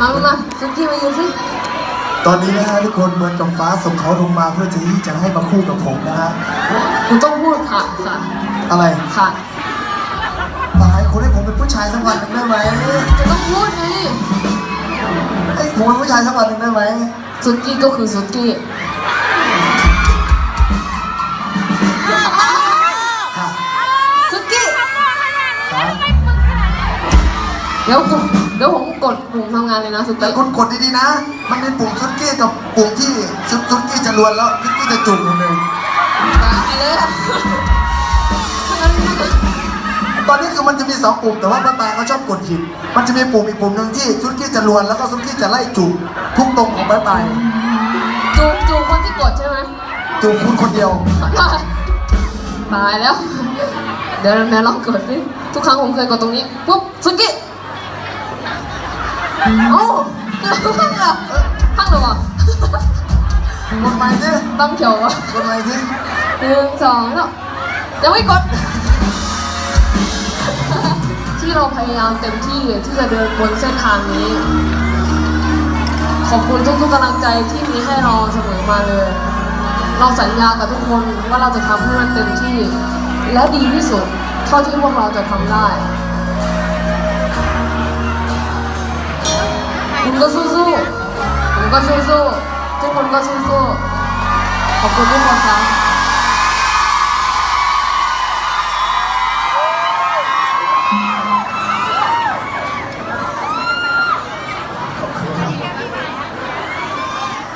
มามามาซุกี้มายืนสิตอนนี้นะฮะทุกคนเหมือนกับฟ้าส่งเขาลงมาเพื่อที่จะให้มาคู่กับผมนะฮะคุณต้องพูดค่ะค่ะอะไรค่ะตายคุณให้ผมเป็นผู้ชายสักวันหนึ่งได้ไหมจะต้องพูดไงให้ผมเป็นผู้ชายสักวันหนึ่งได้ไหมซุกี้ก็คือซุกี้ เดี๋ยวผมเดี๋ยวผมกดปุ่มทำงานเลยนะซุแต่กี้คุณกดดีๆนะ มันมีปุ่มซุกกี้กับปุ่มที่ซุกซุกกี้จะลวนแล้วซุกกี้จะจุ่มลงเลย ตายเลยอะถ้างั้นตอนนี้คือมันจะมีสองปุ่มแต่ว่าป้าตาเขาชอบกดผิด มันจะมีปุ่มอีกปุ่มหนึ่งที่ซุกกี้จะลวนแล้วก็ซุกกี้จะไล่จุ่มทุกตรงของป้าตายจูบจูบคนที่กดใช่ไหมจุ่มคุณคนเดียว ตายแล้ว เดี๋ยวแม่ลองกดดิทุกครั้งผมเคยกดตรงนี้ปุ๊บซุกี้ เอ้าข้างเหรอข้างเหรอวะกดใหม่สิตั้งเขียววะกดใหม่สิหนึ่งสองแล้วยังไม่กด ที่เราพยายามเต็มที่ที่จะเดินบนเส้นทางนี้ ขอบคุณทุกๆกำลังใจที่มีให้เราเสมอมาเลย เราสัญญากับทุกคนว่าเราจะทำให้มันเต็มที่ และดีที่สุดเท่าที่พวกเราจะทำได้ คุณก็สู้ๆผมก็สู้ๆทุกคนก็สู้ๆ